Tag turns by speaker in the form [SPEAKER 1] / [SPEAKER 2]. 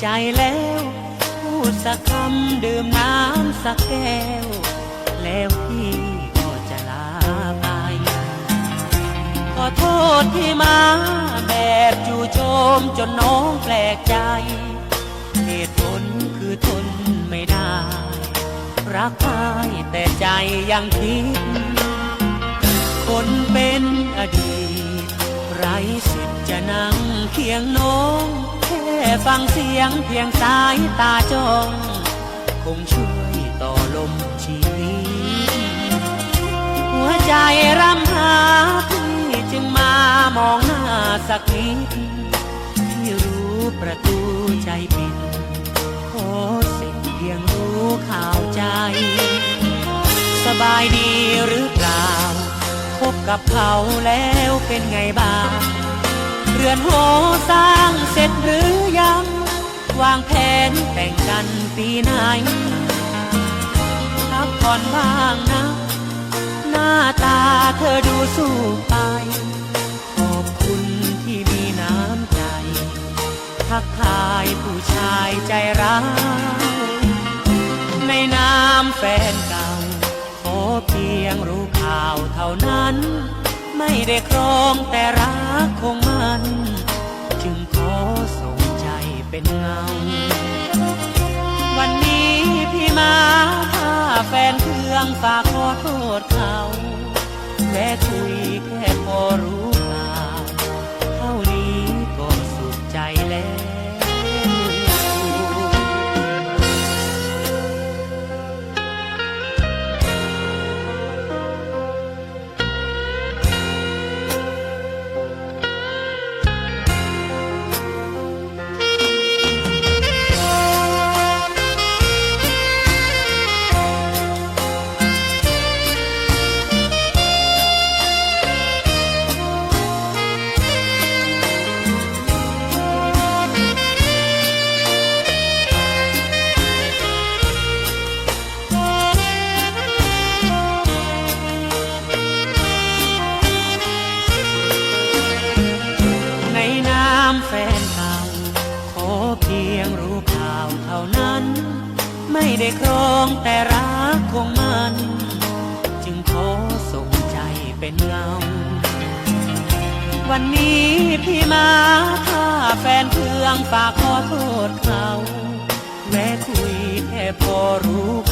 [SPEAKER 1] ใจแล้ว พูดสักคำดื่มน้ำสักแก้ว แล้วพี่ก็จะลาไป ขอโทษที่มาแบบจู่โจมจนน้องแปลกใจ เหตุผลคือทนไม่ได้ รักไปแต่ใจยังคิด คนเป็นอดีตไร สิทธิ์จะนั่งเคียงน้องแค่ฟังเสียงเพียงสายตาจ้อง คงช่วยต่อลมชีวิต หัวใจรำหาพี่จึงมามองหน้าสักนิดที่รู้ประตูใจปิดขอสิ่งเพียงรู้ข่าวใจ สบายดีหรือ กับเขาแล้วเป็นไงบ้าง เรือนหสร้างเสร็จหรือยัง วางแผนแต่งกันปีไหนพักผ่อนบ้างนะ หน้าตาเธอดูสู้ไป ขอบคุณที่มีน้ำใจ ทักทายผู้ชายใจร้ายในนามแฟนเก่า ขอเพียงรู้ ข่าวเท่านั้น ไม่ได้ครองแต่รักคงมัน จึงขอส่งใจเป็นเงา วันนี้พี่มาถ้าแฟนเครื่องฝากขอโทษเขาและคุยามแฟนเก่า ขอเพียงรู้ข่าวเท่านั้น ไม่ได้ครองแต่รักคงมัน จึงขอส่งใจเป็นเงา วันนี้พี่มาถ้าแฟนเพื่องฝากขอโทษเขาแม้คุยแค่พอรู้